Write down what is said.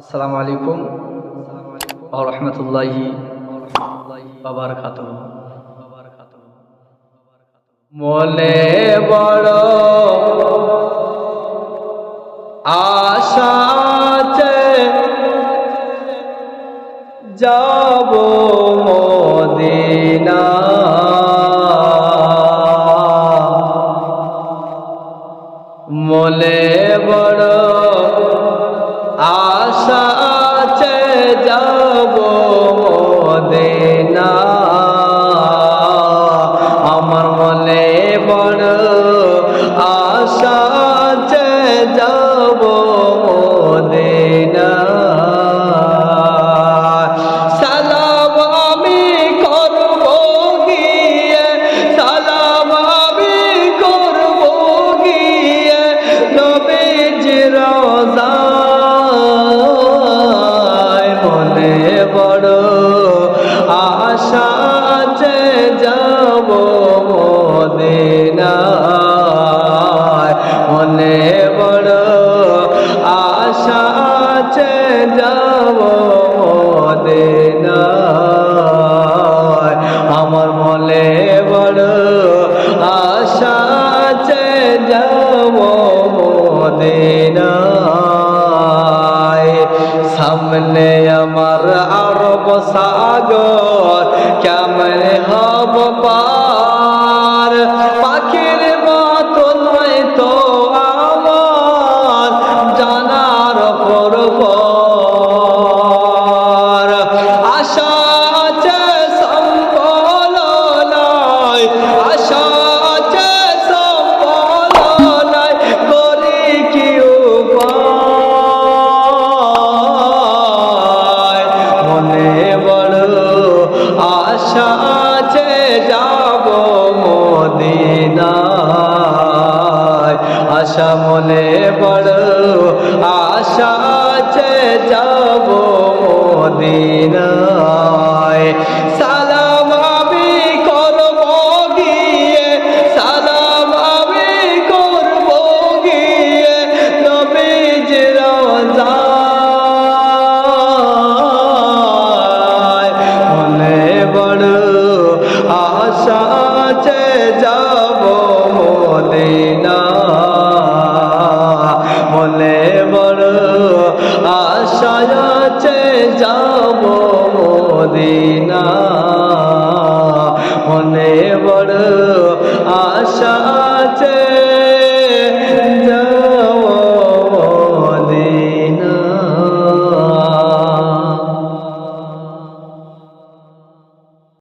আসসালামু আলাইকুম রহমতুল্লাহি বাবারকাত মনে বড় আশা যাব মদিনা। মনে বড় মদিনা আমার মনে বড় আশা যাব মদিনায় মনে বড় আশা আছে যাব মদিনায় আমার মনে বড় আশা আছে যাব মদিনায় সামনে আমার আরব সাগর, কেমন হব পার? আশা আছে যাব মদিনায়। আশা মনে বড় আশা আছে যাব মদিনা মনে বড় আশা